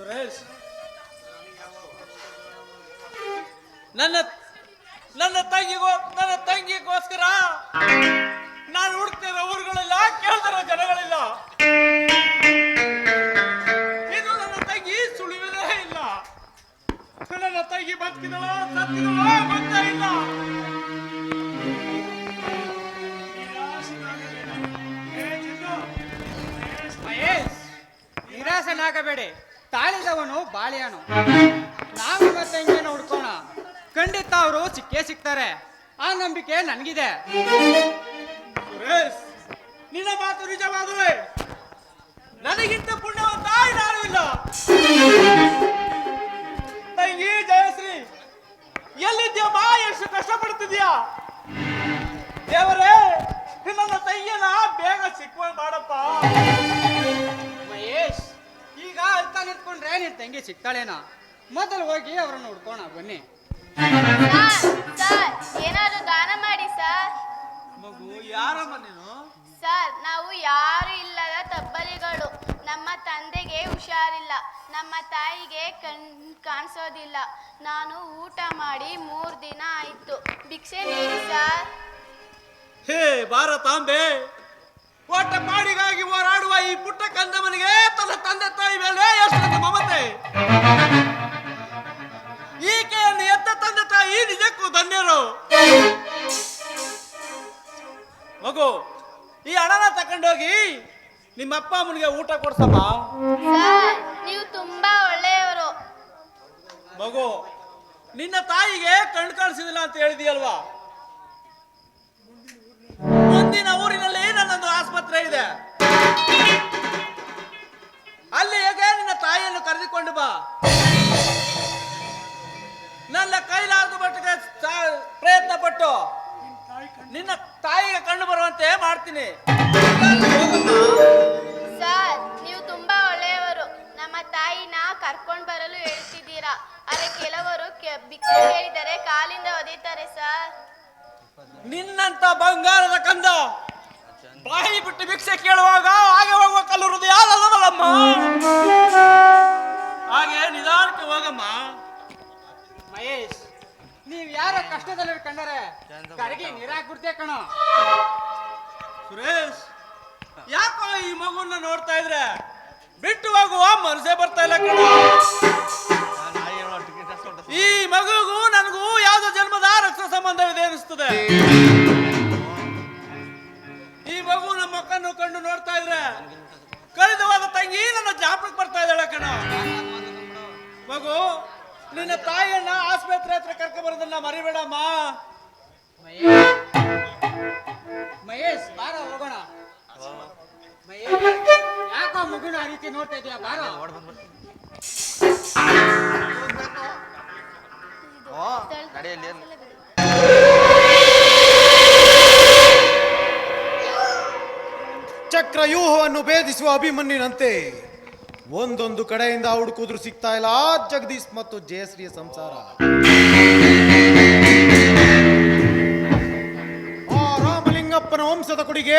ಸುರೇಶ್. ನನ್ನ ನನ್ನ ತಂಗಿಗೋ, ನನ್ನ ತಂಗಿಗೋಸ್ಕರ ನಾನು ಹುಡುಕ್ತಿರೋ ಊರುಗಳೆಲ್ಲ ಕೇಳ್ತಿರೋ ಜನಗಳಿಲ್ಲ. ಇದು ನನ್ನ ತಂಗಿ ಸುಳಿವಿನೇ ಇಲ್ಲ. ನನ್ನ ತಂಗಿ ಬದುಕಿದಳೋ, ಸತ್ತಿದಳೋ, ಗೊತ್ತೇ ಇಲ್ಲ. ಮಹೇಶ್ ನಿರಾಸನಾಗಬೇಡಿ ತಾಳಿದವನು ಬಾಳಿಯನು ನಾವು ಮತ್ತೆ ಹಿಂಗೇನು ಹುಡ್ಕೋಣ ಖಂಡಿತ ಅವರು ಸಿಕ್ಕೇ ಸಿಗ್ತಾರೆ. ಆ ನಂಬಿಕೆ ನನಗಿದೆ. ಸುರೇಶ್ ನಿನ್ನ ಮಾತು ನಿಜವಾದುವೆ ನನಗಿಂತ ಪುಣ್ಯವಂತ ಯಾರು ಇಲ್ಲ. ತಂಗಿ ಜಯಶ್ರೀ ಎಲ್ಲಿದ್ಯಮ್ಮ ಎಷ್ಟು ಕಷ್ಟಪಡ್ತಿದ್ಯಾ? ದೇವರೇ ನನ್ನ ತಂಗಿಯನ್ನ ಬೇಗ ಸಿಕ್ಕುವ ಮಾಡಪ್ಪ. ಮಹೇಶ್ ಈಗ ಅಂತ ನಿಂತ್ಕೊಂಡ್ರೆ ನಿನ್ ತಂಗಿ ಸಿಗ್ತಾಳೇನೋ? ಮೊದಲು ಹೋಗಿ ಅವ್ರನ್ನ ಹುಡ್ಕೋಣ ಬನ್ನಿ. ಸರ್ ಏನಾದ್ರು ದಾನ ಮಾಡಿ ಸರ್. ಮಗು ಯಾರಮ್ಮ ನೀನು? ಸರ್ ನಾವು ಯಾರು ಇಲ್ಲದ ತಬ್ಬಲಿಗಳು. ನಮ್ಮ ತಂದೆಗೆ ಹುಷಾರಿಲ್ಲ. ನಮ್ಮ ತಾಯಿಗೆ ಕಣ್ ಕಾಣಿಸೋದಿಲ್ಲ. ನಾನು ಊಟ ಮಾಡಿ ಮೂರು ದಿನ ಆಯಿತು. ಭಿಕ್ಷೆ ನೀಡಿ ಸರ್. ಹೇ ಭಾರತಾಂಬೆ ಓಟ ಹೋರಾಡುವ ಈ ಪುಟ್ಟ ಕಂದಮನಿಗೆ ತನ್ನ ತಂದೆ ತಾಯಿ ಮೇಲೆ ಎಷ್ಟು ಮಮತೆ ಈಕೆಯನ್ನು ಎತ್ತ ತಂದೆ ತಾಯಿ ನಿಜಕ್ಕೂ ಧನ್ಯರು. ಮಗು ಈ ಹಣನ ತಕೊಂಡೋಗಿ ನಿಮ್ಮ ಅಪ್ಪ ಅಮ್ಮನಿಗೆ ಊಟ ಕೊಡ್ಸಮ್ಮ. ಸರ್ ನೀವು ತುಂಬಾ ಒಳ್ಳೆಯವರು. ಮಗು ನಿನ್ನ ತಾಯಿಗೆ ಕಣ್ ಕಾಣಿಸಿದಿಲ್ಲ ಅಂತ ಹೇಳಿದೀಯಲ್ವಾ? ಮುಂದಿನ ಊರಿನಲ್ಲಿ ನನ್ನೊಂದು ಆಸ್ಪತ್ರೆ ಇದೆ. ಅಲ್ಲಿ ಹೇಗೆ ನಿನ್ನ ತಾಯಿಯನ್ನು ಕರೆದುಕೊಂಡು ಬಾ. ನನ್ನ ಕೈಲಾದ ಮಟ್ಟಿಗೆ ಪ್ರಯತ್ನ ಪಟ್ಟು ನಿನ್ನ ತಾಯಿಗೆ ಕಂಡು ಬರುವಂತೆ ಮಾಡ್ತೀನಿ. ಸರ್ ನೀವು ತುಂಬಾ ಒಳ್ಳೆಯವರು. ನಮ್ಮ ತಾಯಿನ ಕರ್ಕೊಂಡು ಬರಲು ಹೇಳ್ತಿದ್ದೀರಾ. ಆದರೆ ಕೆಲವರು ಭಿಕ್ಷೆ ಹೇಳಿದರೆ ಕಾಲಿಂದ ಒದೀತಾರೆ ಸರ್. ನಿನ್ನಂತ ಬಂಗಾರದ ಕಂದ. ಬಾಯಿ ಬಿಟ್ಟು ಭಿಕ್ಷೆ ಕೇಳುವಾಗ ಹಾಗೆ ಹೋಗುವ ಕಲ್ಲು ಹೃದಯ ಅಲ್ಲವಲ್ಲಮ್ಮ ಹಾಗೆ ನಿಧಾನಕ್ಕೆ ಹೋಗಮ್ಮ. ಮಹೇಶ್ ನೀವ್ ಯಾರ ಕಷ್ಟದಲ್ಲಿ ಕಂಡರೆ ಕಡೆಗೆ ನೀರಾಕ್ಬಿಡ್ತೇ ಕಣ. ಸುರೇಶ್ ಯಾಕೋ ಈ ಮಗುನ ನೋಡ್ತಾ ಇದ್ರೆ ಬಿಟ್ಟು ಹೋಗುವ ಮನಸ್ಸೇ ಬರ್ತಾ ಇಲ್ಲ ಕಣ. ಈ ಮಗುಗೂ ನನಗೂ ಯಾವ್ದೋ ಜನ್ಮದ ರಕ್ತ ಸಂಬಂಧವಿದೆ ಅನಿಸ್ತದೆ. ನೋಡ್ತಾ ಇದ್ರೆ? ಕಳೆದವಾದ ಹೋದ ತಂಗಿ ನನ್ನ ಜಾಪಕ್ಕೆ ಬರ್ತಾ ಇದ್ದಾಳೆ ಕಣ. ಮಗು ನಿನ್ನ ತಾಯಿಯನ್ನ ಆಸ್ಪತ್ರೆ ಹತ್ರ ಕರ್ಕೊ ಬರೋದನ್ನ ಮರಿಬೇಡಮ್ಮ. ಮಹೇಶ್ ಮಹೇಶ್ ಬಾರ ಹೋಗೋಣ. ಮಹೇಶ್ ಯಾಕೋ ಮಗುನ ಆ ರೀತಿ ನೋಡ್ತಾ ಇದೀಯ? ಬಾರ. ನಡೆಯಲ್ಲಿ ಚಕ್ರವ್ಯೂಹವನ್ನು ಭೇದಿಸುವ ಅಭಿಮನ್ಯುನಂತೆ ಒಂದೊಂದು ಕಡೆಯಿಂದ ಹುಡುಕಿದ್ರು ಸಿಗ್ತಾ ಇಲ್ಲ. ಜಗದೀಶ್ ಮತ್ತು ಜಯಶ್ರೀಯ ಸಂಸಾರ. ಆ ರಾಮಲಿಂಗಪ್ಪನ ವಂಶದ ಕೊಡಿಗೆ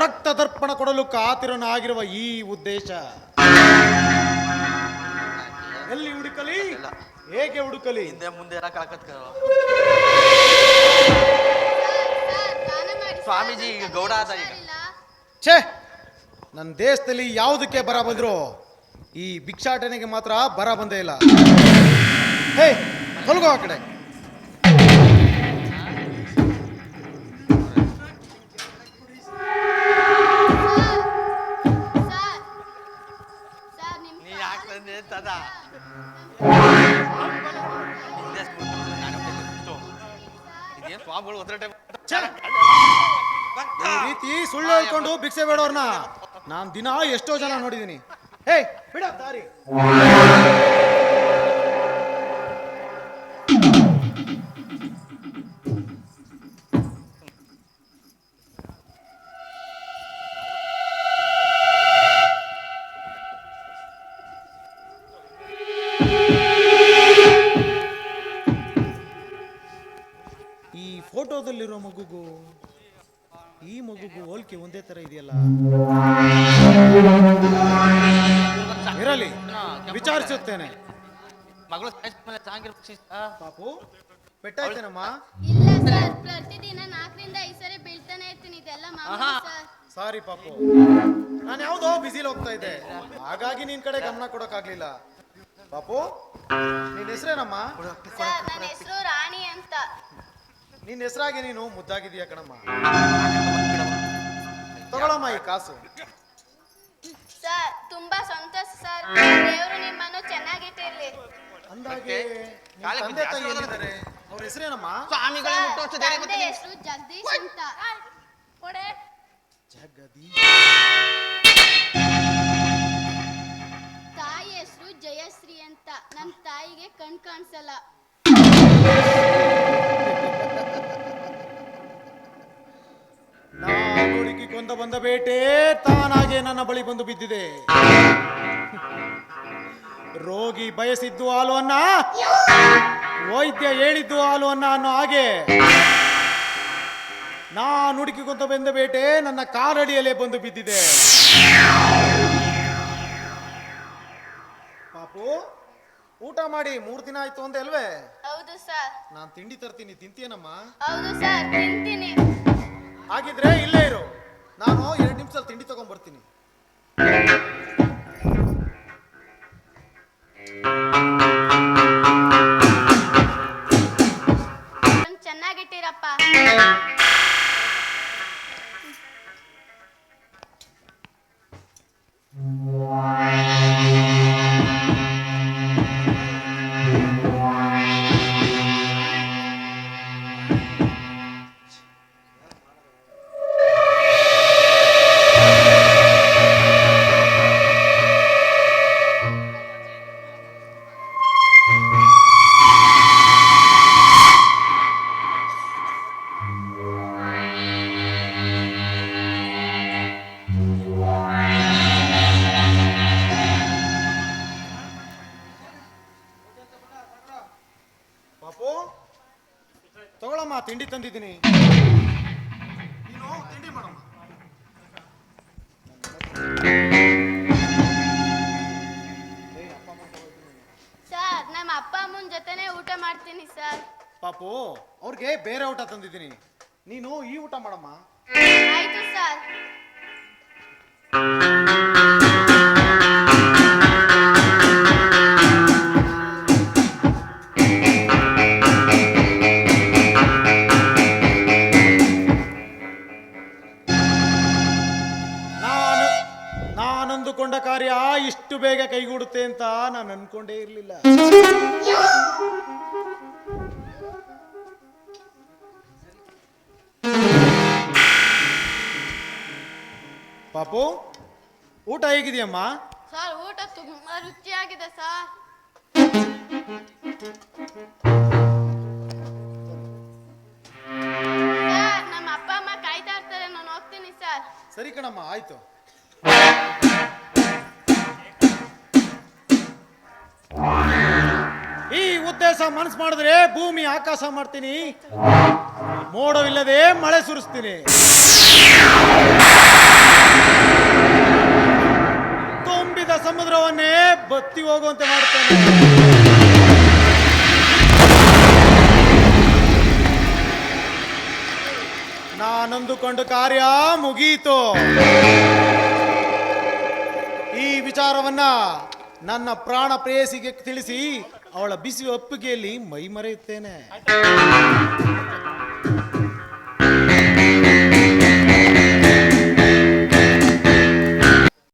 ರಕ್ತ ದರ್ಪಣ ಕೊಡಲು ಕಾತಿರನಾಗಿರುವ ಈ ಉದ್ದೇಶ. ಎಲ್ಲಿ ಹುಡುಕಲಿ? ಹೇಗೆ ಹುಡುಕಲಿ? ಹಿಂದೆ ಮುಂದೆ ಸ್ವಾಮೀಜಿ ಈಗ ಗೌಡ ಆದ ಈಗ. ಛೇ! ನನ್ನ ದೇಶದಲ್ಲಿ ಯಾವುದಕ್ಕೆ ಬರ ಬಂದ್ರು? ಈ ಭಿಕ್ಷಾಟನೆಗೆ ಮಾತ್ರ ಬರ ಬಂದೇ ಇಲ್ಲ. ಹೇ ತೊಲಗೋ ಆ ಕಡೆ. ಸ್ವಾಮಿಗಳು! ರೀತಿ ಸುಳ್ಳು ಹೇಳ್ಕೊಂಡು ಭಿಕ್ಷೆ ಬೇಡೋರ್ನ ನಾನ್ ದಿನ ಎಷ್ಟೋ ಜನ ನೋಡಿದೀನಿ. ಹೇ ಬಿಡ ದಾರಿ. ಈ ಫೋಟೋದಲ್ಲಿರೋ ಮಗುಗೂ ಈ ಮಗುಗೂ ಹೋಲ್ಕೆ ಒಂದೇ ತರ ಇದೆಯಲ್ಲ? ಇರಲಿ ವಿಚಾರಿಸುತ್ತೇನೆ. ಮಗಳು ಪಾಪು ಪೆಟ್ಟಾಯ್ತೇನಮ್ಮ ಇಲ್ಲ ಸರ್ ಪ್ರತಿದಿನ ನಾಲ್ಕರಿಂದ ಐದು ಸರಿ ಬೀಳ್ತಾನೆ ಇರ್ತೀನಿ ಇದೆಲ್ಲ ಮಾಮೂಲಿ ಸರ್ ಸಾರಿ ಪಾಪು. ನಾನು ಯಾವುದೋ ಬಿಸಿಲಿ ಹೋಗ್ತಾ ಇದ್ದೆ. ಹಾಗಾಗಿ ನಿನ್ ಕಡೆ ಗಮನ ಕೊಡೋಕ್ಕಾಗ್ಲಿಲ್ಲ ಪಾಪು ನಿನ್ ಹೆಸರೇನಮ್ಮ? ಸರ್ ನನ್ನ ಹೆಸರು ರಾಣಿ ಅಂತ. ನಿನ್ ಹೆಸರಾಗಿ ನೀನು ಮುದ್ದಾಗಿದೀಯ ಕಣಮ್ಮ? ತಗೊಳಮ್ಮ ಈ ಕಾಸು. ಸರ್ ತುಂಬಾ ಸಂತೋಷ ಸರ್. ದೇವರು ನಿಮ್ಮನ್ನು ಚೆನ್ನಾಗಿಟ್ಟಿರ್ಲಿ. ಅಂದಾಗೆ ನಿನ್ ಕಾಲಿಗೆ ತಂದೆ ಬಿದ್ದು ತಾಯಿ ಎಲ್ಲಿದ್ದಾರೆ ಅವ್ರ ಹೆಸರೇನಮ್ಮ? ಸ್ವಾಮಿಗಳೇ ಮುಟ್ಟು ವರ್ಷ ಧೈರ್ಯ ತಂದೆ ಹೆಸರು ಜಗದೀಶ್ ಅಂತ. ಕೊಡೆ. ಜಗದೀಶ್. ತಾಯಿ ಹೆಸರು ಜಯಶ್ರೀ ಅಂತ. ನನ್ನ ತಾಯಿಗೆ ಕಣ್ ಕಾಣಿಸಲ್ಲ. ನಾನು ಹುಡುಕಿಕೊಂಡ ಬಂದ ಬೇಟೆ ತಾನಾಗೆ ನನ್ನ ಬಳಿ ಬಂದು ಬಿದ್ದಿದೆ. ರೋಗಿ ಬಯಸಿದ್ದು ಹಾಲು ಅನ್ನ ವೈದ್ಯ ಹೇಳಿದ್ದು ಹಾಲು ಅನ್ನ ಅನ್ನೋ ಹಾಗೆ. ನಾನು ಹುಡುಕಿಕೊಂಡ ಬಂದ ಬೇಟೆ ನನ್ನ ಕಾಲಡಿಯಲ್ಲೇ ಬಂದು ಬಿದ್ದಿದೆ. ಪಾಪು ಊಟ ಮಾಡಿ ಮೂರ್ ದಿನ ಆಯ್ತು ಅಂದೆ ಅಲ್ವೇ? ಹೌದು ಸರ್. ನಾನ್ ತಿಂಡಿ ತರ್ತೀನಿ ತಿಂತೀಯನಮ್ಮ? ಹೌದು ಸರ್ ತಿಂತೀನಿ. ಹಾಗಿದ್ರೆ ಇಲ್ಲೇ ಇರು. ನಾನು ಎರಡು ನಿಮಿಷದಲ್ಲಿ ತಿಂಡಿ ತಗೊಂಡ್ ಬರ್ತೀನಿ ನನ್ ಚೆನ್ನಾಗಿಟ್ಟಿರಪ್ಪ ತಿಂಡಿ ತಂದಿದ್ದೀನಿ. ನೀನು ತಿಂಡಿ ಮಾಡಮ್ಮ ಸರ್ ನಮ್ಮ ಅಪ್ಪ ಅಮ್ಮನ ಜೊತೆನೆ ಊಟ ಮಾಡ್ತೀನಿ ಸರ್. ಪಾಪು ಅವ್ರಿಗೆ ಬೇರೆ ಊಟ ತಂದಿದ್ದೀನಿ. ನೀನು ಈ ಊಟ ಮಾಡಮ್ಮ. ಆಯ್ತು ಸರ್. ಇಷ್ಟು ಬೇಗ ಕೈಗೂಡುತ್ತೆ ಅಂತ ನಾನು ಅನ್ಕೊಂಡೇ ಇರಲಿಲ್ಲ. ಪಾಪು ಊಟ ಹೇಗಿದೆಯಮ್ಮ? ಸರ್ ಊಟ ತುಂಬಾ ರುಚಿಯಾಗಿದೆ ಸರ್. ಸರ್ ನಮ್ಮ ಅಪ್ಪ ಅಮ್ಮ ಕಾಯ್ತಾ ಇರ್ತಾರೆ ನಾನು ಹೋಗ್ತೀನಿ ಸರ್. ಸರಿ ಕಣಮ್ಮ ಆಯ್ತು. ಉದ್ದೇಶ ಮನಸ್ಸು ಮಾಡಿದ್ರೆ ಭೂಮಿ ಆಕಾಶ ಮಾಡ್ತೀನಿ. ಮೋಡವಿಲ್ಲದೆ ಮಳೆ ಸುರಿಸ್ತೀನಿ. ತುಂಬಿದ ಸಮುದ್ರವನ್ನೇ ಬತ್ತಿ ಹೋಗುವಂತೆ ಮಾಡ್ತೇನೆ ನಾನಂದುಕೊಂಡು ಕಾರ್ಯ ಮುಗೀತು. ಈ ವಿಚಾರವನ್ನ ನನ್ನ ಪ್ರಾಣ ಪ್ರೇಯಸಿಗೆ ತಿಳಿಸಿ ಅವಳ ಬಿಸಿ ಒಪ್ಪಿಗೆಯಲ್ಲಿ ಮೈ ಮರೆಯುತ್ತೇನೆ